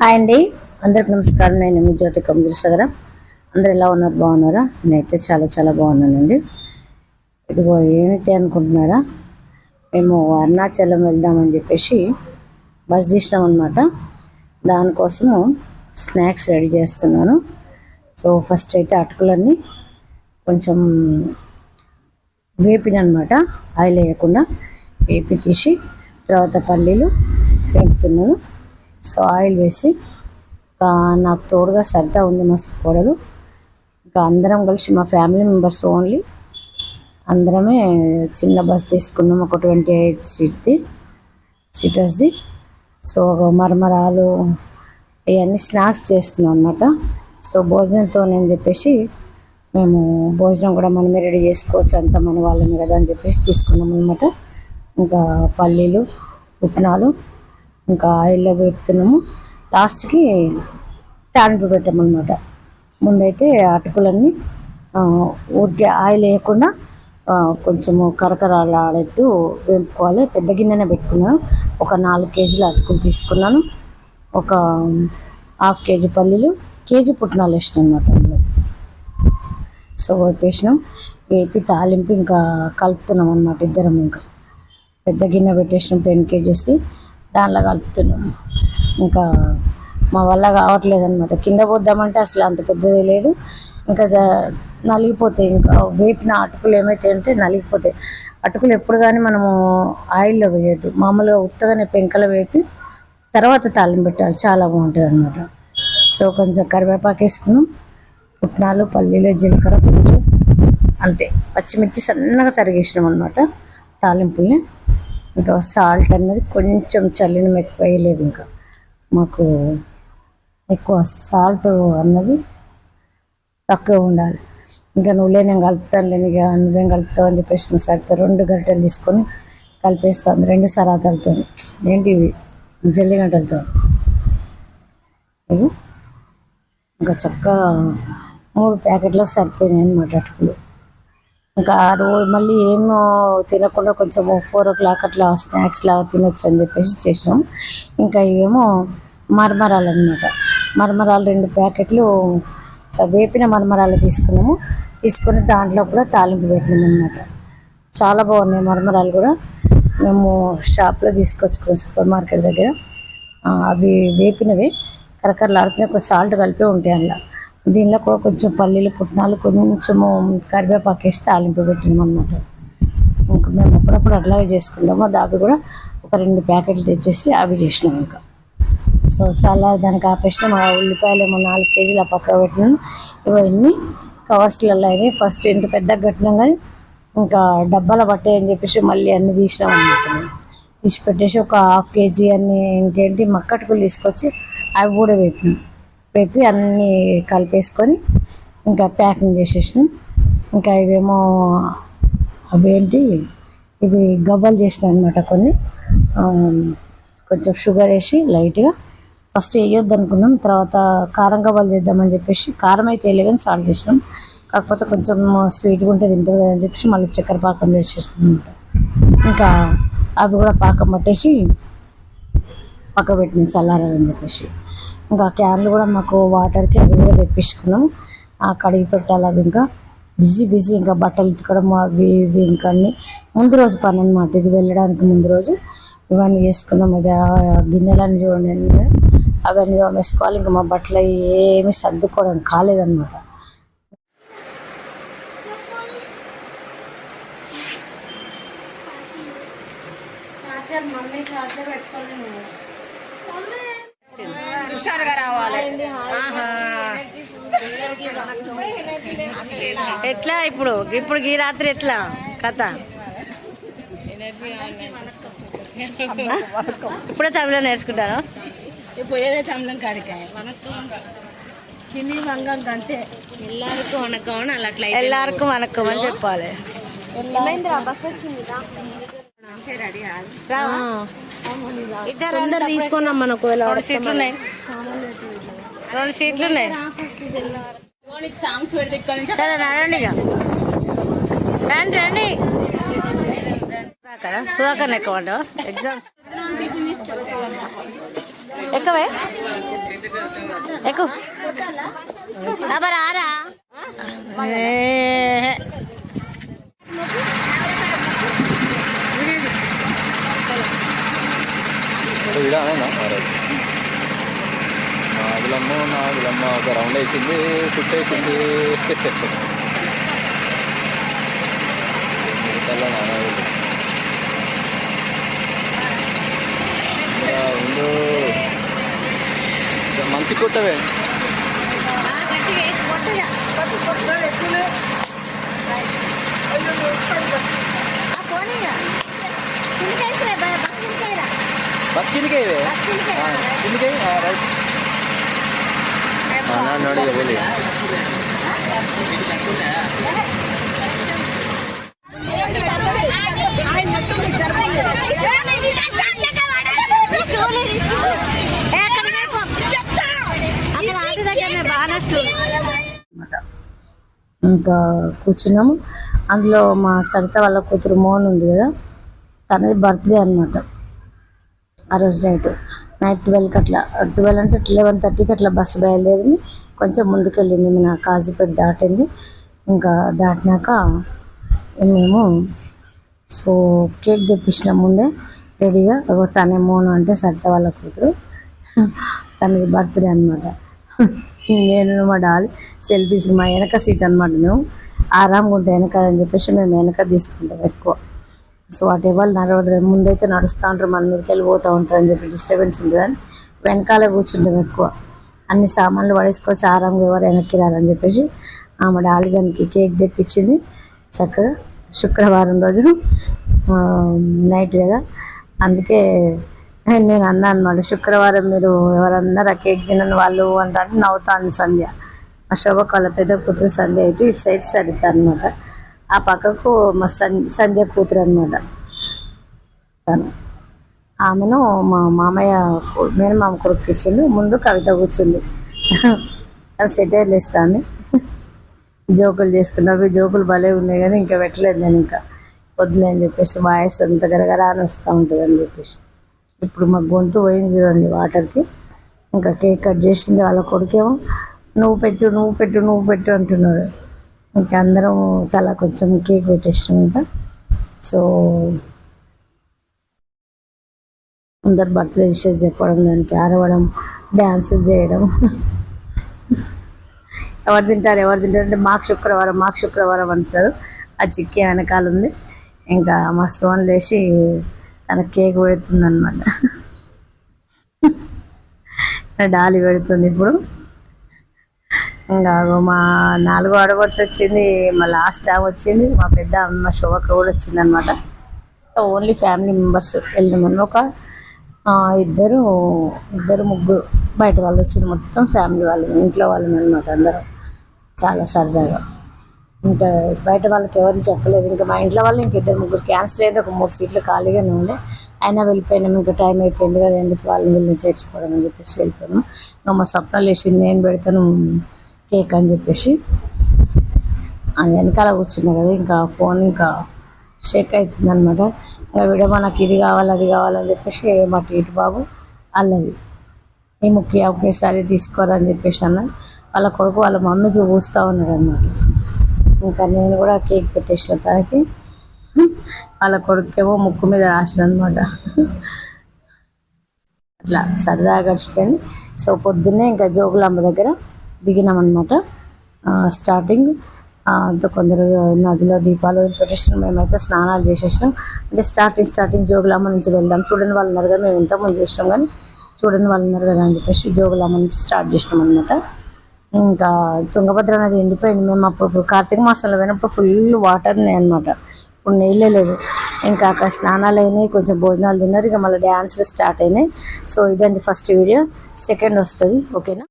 Hi అండి. అందరికి నమస్కారం. నేను మీ జ్యోతి కమజేశ్వర అందరు ఎలా ఉన్నారు? బాగున్నారా? నేనైతే చాలా చాలా బాగున్నానండి. ఇదిగో ఏమిటి అనుకుంటున్నారా? మేము అరుణాచలం వెళ్దామని చెప్పేసి బస్ తీసినాం అనమాట దానికోసము స్నాక్స్ రెడీ చేస్తున్నాను. సో ఫస్ట్ అయితే అటుకులన్నీ కొంచెం వేపిన అనమాట ఆయిల్ వేయకుండా వేపి తీసి తర్వాత పల్లీలు వేపుతున్నాను. సో ఆయిల్ వేసి నాకు తోడుగా సరదా ఉంది మా కోడలు ఇంకా అందరం కలిసి మా ఫ్యామిలీ మెంబర్స్ ఓన్లీ. అందరమే చిన్న బస్ తీసుకున్నాం ఒక ట్వంటీ ఎయిట్ సీట్ది సీటర్స్ది. సో మరమరాలు ఇవన్నీ స్నాక్స్ చేస్తున్నాం అనమాట సో భోజనంతో నేను చెప్పేసి మేము భోజనం కూడా మనమే రెడీ చేసుకోవచ్చు అంత మన వాళ్ళమే కదా అని చెప్పేసి తీసుకున్నాం అనమాట ఇంకా పల్లీలు పుట్నాలు ఇంకా ఆయిల్లో పెడుతున్నాము లాస్ట్కి తాలింపు పెట్టామన్నమాట. ముందైతే అటుకులన్నీ ఊరికే ఆయిల్ వేయకుండా కొంచెము కొంచెము కరకరాలాడేట్టు వేపుకోవాలి. పెద్ద గిన్నెనే పెట్టుకున్నాను. ఒక నాలుగు కేజీల అటుకులు తీసుకున్నాను. ఒక హాఫ్ కేజీ పల్లీలు కేజీ పుట్నాలు వేసినాం అనమాట అందులో. సో వేపేసినాం. వేపి తాలింపు ఇంకా కలుపుతున్నాం అనమాట ఇద్దరం ఇంకా. పెద్ద గిన్నె పెట్టేసినాం టెన్ కేజీస్ది. దానిలో కలుపుతున్నాను ఇంకా మా వల్ల కావట్లేదు అనమాట కింద పోద్దామంటే అసలు అంత పెద్దది లేదు. ఇంకా నలిగిపోతాయి. ఇంకా వేపిన అటుకులు ఏమైతే అంటే నలిగిపోతాయి. అటుకులు ఎప్పుడు కానీ మనము ఆయిల్లో వేయద్దు. మామూలుగా ఉత్తగానే పెంకలు వేపి తర్వాత తాలింపు పెట్టాలి. చాలా బాగుంటుంది అనమాట సో కొంచెం కరివేపాకు వేసుకున్నాం. పుట్నాలు పల్లీలు జీలకర్ర కొంచెం అంతే. పచ్చిమిర్చి సన్నగా తరిగేసినాం అనమాట తాలింపుల్ని. ఇంకా సాల్ట్ అన్నది కొంచెం చల్లిన ఎక్కువ వేయలేదు ఇంకా. మాకు ఎక్కువ సాల్ట్ అన్నది తక్కువ ఉండాలి. ఇంకా నువ్వులే నేను కలుపుతాను లేని ఇక నువ్వేం కలుపుతావు అని చెప్పేసి నువ్వు రెండు గరిటెలు తీసుకొని కలిపేస్తాను రెండు సరాతలతో ఏంటి ఇవి? జల్లి గంటలతో. ఇంకా చక్కగా మూడు ప్యాకెట్లకు సరిపోయినాయి అనమాట అటుకులు. ఇంకా ఆ రోజు మళ్ళీ ఏమో తినకుండా కొంచెం ఫోర్ ఓ క్లాక్ అట్లా స్నాక్స్ లాగా తినొచ్చు అని చెప్పేసి చేసినాం. ఇంకా ఇవేమో మరమరాలు అనమాట మరమరాలు రెండు ప్యాకెట్లు చ- వేపిన మరమరాలు తీసుకున్నాము. తీసుకుని దాంట్లో కూడా తాలింపు పెట్టినాం అనమాట చాలా బాగున్నాయి మరమరాలు కూడా. మేము షాప్లో తీసుకొచ్చుకున్నాం సూపర్ మార్కెట్ దగ్గర. అవి వేపినవి. కరకరలాడుతున్నాయి. కొంచెం సాల్ట్ కలిపి ఉంటాయి అందులో. దీనిలో కూడా కొంచెం పల్లీలు పుట్నాలు కొంచెము కరివేపాకు వేసి తాలింపు పెట్టినాం అన్నమాట. ఇంకా మేము అప్పుడప్పుడు అట్లాగే చేసుకుంటాము దావి కూడా ఒక రెండు ప్యాకెట్లు తెచ్చేసి అవి చేసినాం ఇంకా. సో చాలా దానికి ఆపేసినాం. ఆ ఉల్లిపాయలు ఏమో నాలుగు కేజీలు ఆ పక్క పెట్టినాం. ఇవన్నీ కవర్స్లలో అయినాయి. ఫస్ట్ ఇంత పెద్దగా కట్టినాం కానీ ఇంకా డబ్బాల పట్టాయి అని చెప్పేసి మళ్ళీ అన్నీ తీసినాం అనమాట తీసి పెట్టేసి ఒక హాఫ్ కేజీ అన్ని ఇంకేంటి మక్కటుకులు తీసుకొచ్చి అవి కూడా పెట్టినాం పెట్టి అన్నీ కలిపేసుకొని ఇంకా ప్యాకింగ్ చేసేసినాం. ఇంకా ఇవేమో అవేంటి ఇవి గవ్వలు చేసిన అనమాట కొన్ని. కొంచెం షుగర్ వేసి లైట్గా. ఫస్ట్ వేయొద్దు అనుకున్నాం. తర్వాత కారం గవ్వలు చేద్దామని చెప్పేసి కారం అయితే వేయలేదని సాల్ట్ చేసినాం. కాకపోతే కొంచెం స్వీట్గా ఉంటే తింటుంది అని చెప్పేసి మళ్ళీ చక్కెర పాకం వేసేసినాం ఇంకా అవి కూడా పాకం పట్టేసి పక్క పెట్టిన చల్లారని చెప్పేసి. ఇంకా క్యాన్లు కూడా మాకు వాటర్కి అవి కూడా తెప్పించుకున్నాం. ఆ కడిగి పెట్టాలి అవి ఇంకా బిజీ బిజీ ఇంకా బట్టలు ఉతకడం అవి ఇవి ఇంకా అన్ని. ముందు రోజు పని అనమాట ఇది వెళ్ళడానికి ముందు రోజు ఇవన్నీ చేసుకున్నాం. అది గిన్నెలన్నీ చూడండి అవన్నీ వేసుకోవాలి ఇంకా మా బట్టలు ఏమి ఏమీ సర్దుకోవడం కాలేదన్నమాట. రావాలి. ఎట్లా ఇప్పుడు? ఇప్పుడు ఈ రాత్రి ఎట్లా? కథ? ఇప్పుడే తమిళం నేర్చుకుంటాను ఇప్పుడు ఏదో తమిళం కాడికాయ హిందీ వంగం అలా అని చెప్పాలి. ఇద్దరు తీసుకున్నాం మనం ఒకవేళ రెండు సీట్లు ఉన్నాయి. రెండు సీట్లు ఉన్నాయి. సరే రండి ఇక. రండి రండి. కదా సుధాకర్ ఎక్కువ ఎగ్జామ్స్ ఎక్కువే? ఎక్కు. నాగులమ్మ ఒక రౌండ్ వేసింది చుట్టేసింది మిగతాలో నానాగులు ఇంకా ఉండు. మంచి కొట్టవే. బస్ కిందికే రైట్. నాడు వెళ్ళి ఇంకా కూర్చున్నాము. అందులో మా సరిత వాళ్ళ కూతురు మోహన్ ఉంది కదా తనది బర్త్డే అనమాట ఆ రోజు నైట్ నైట్ ట్వెల్వ్కి అట్లా ట్వెల్వ్ అంటే లెవెన్ థర్టీకి అట్లా బస్సు బయలుదేరింది. కొంచెం ముందుకెళ్ళింది మన కాజీపేట దాటింది. ఇంకా దాటినాక మేము సో కేక్ తెప్పించిన ముందే రెడీగా ఒక తనే మోను అంటే సరిత వాళ్ళ కూతురు. తనది బర్త్డే అనమాట నేను మా డాలి సెల్ఫీస్ మా వెనక సీట్ అనమాట మేము. ఆరాంగా ఉంటాయి వెనక అని చెప్పేసి మేము వెనక తీసుకుంటాం ఎక్కువ. సో వాటి ఎవరు నడవదు. ముందైతే నడుస్తూ ఉంటారు మన మీదకి వెళ్ళిపోతూ ఉంటారు అని చెప్పి డిస్టర్బెన్స్ ఉంటుంది అని వెనకాల కూర్చుంటాం ఎక్కువ. అన్ని సామాన్లు పడేసుకోవచ్చు ఆరాంగా ఎవరు వెనక్కి రారని చెప్పేసి ఆమె డాలిగానికి కేక్ తెప్పించింది. చక్కగా శుక్రవారం రోజు నైట్ కదా. అందుకే నేను అన్నాను అనమాట శుక్రవారం మీరు ఎవరన్నారు ఆ కేక్ తినని వాళ్ళు? అంటే నవ్వుతాను సంధ్య. మా శోభకు వాళ్ళ పెద్ద కూతురు సంధ్య అయితే ఇటు సైడ్ సరిత అనమాట ఆ పక్కకు మా సం సంధ్య కూతురు అనమాట తను. ఆమెను మా మామయ్య కొ- మేనమామ కొడుకు ఇచ్చిండు. ముందు కవిత కూర్చుంది. అది సెటైర్లు ఇస్తాను జోకులు చేసుకున్నవి జోకులు భలే ఉన్నాయి కానీ ఇంకా పెట్టలేదు నేను ఇంకా. వద్దులే అని చెప్పేసి వాయిస్ అంత గరగరా అని వస్తూ ఉంటుంది అని చెప్పేసి. ఇప్పుడు మా గొంతు పోయింది చూడండి వాటర్కి. ఇంకా కేక్ కట్ చేసింది వాళ్ళ కొడుకేమో. నువ్వు పెట్టు నువ్వు పెట్టు నువ్వు పెట్టు అంటున్నాడు. ఇంకా అందరం తల కొంచెం కేక్ పెట్టేసినాం ఇంకా. సో అందరు బర్త్డే విషెస్ చెప్పడం దానికి ఆడవడం డ్యాన్సులు చేయడం. ఎవరు తింటారు ఎవరు తింటారు అంటే మాకు శుక్రవారం మాకు శుక్రవారం అంటారు. ఆ చిక్కి వెనకాల ఉంది. ఇంకా మా సోన్ లేచి తన కేక్ పెడుతుంది అనమాట డాలి పెడుతుంది ఇప్పుడు. ఇంకా మా నాలుగో ఆడవచ్చు వచ్చింది మా లాస్ట్ ఆమె వచ్చింది మా పెద్ద అమ్మ శోభక్క కూడా వచ్చింది అనమాట ఓన్లీ ఫ్యామిలీ మెంబర్స్ వెళ్ళినామని ఒక ఇద్దరు ఇద్దరు ముగ్గురు బయట వాళ్ళు వచ్చింది మొత్తం ఫ్యామిలీ వాళ్ళు ఇంట్లో వాళ్ళని అనమాట అందరం. చాలా సరదాగా. ఇంకా బయట వాళ్ళకి ఎవరు చెప్పలేదు. ఇంకా మా ఇంట్లో వాళ్ళు ఇంక ఇద్దరు ముగ్గురు క్యాన్సిల్ అయింది ఒక మూడు సీట్లు ఖాళీగానే ఉండే. అయినా వెళ్ళిపోయినాం. ఇంకా టైం అయిపోయింది కదా ఎందుకు వాళ్ళని వీళ్ళని చేర్చుకోవడం అని చెప్పేసి వెళ్ళిపోయాము ఇంకా మా స్వప్నాలు వేసింది నేను పెడతాను కేక్ అని చెప్పేసి. అది వెనకాల కూర్చున్నా కదా ఇంకా ఫోన్ ఇంకా షేక్ అవుతుంది అనమాట ఇంకా వీడియో మనకి ఇది కావాలి అది కావాలని చెప్పేసి మా టీటు బాబు అల్లది ఈ ముఖ్య ఒకేసారి తీసుకోరని చెప్పేసి అన్న. వాళ్ళ కొడుకు వాళ్ళ మమ్మీకి పూస్తూ ఉన్నాడు అనమాట ఇంకా నేను కూడా కేక్ పెట్టేసిన తనకి. వాళ్ళ కొడుకేమో ముక్కు మీద రాసిన అనమాట అట్లా సరదాగా గడిచిపోయింది. సో పొద్దున్నే ఇంకా జోగులాంబ దగ్గర దిగినామన్నమాట. స్టార్టింగ్ కొందరు నదిలో దీపాలు పెట్టేసినాం. మేమైతే స్నానాలు చేసేసినాం. అంటే స్టార్టింగ్ స్టార్టింగ్ జోగులాంబ నుంచి వెళ్దాం. చూడని వాళ్ళు ఉన్నారు కదా మేము ముందు చేసినాం కానీ చూడని వాళ్ళు ఉన్నారు కదా అని చెప్పేసి జోగులాంబ నుంచి స్టార్ట్ చేసినాం అనమాట ఇంకా తుంగభద్ర నది ఎండిపోయింది. మేము అప్పుడు కార్తీక మాసంలో పోయినప్పుడు ఫుల్ వాటర్ ఉన్నాయి అనమాట ఇప్పుడు నీళ్ళే లేదు ఇంకా అక్కడ స్నానాలు అయినాయి కొంచెం భోజనాలు తిన్నారు. ఇక మళ్ళీ డ్యాన్స్లు స్టార్ట్ అయినాయి. సో ఇదండి ఫస్ట్ వీడియో సెకండ్ వస్తుంది. ఓకేనా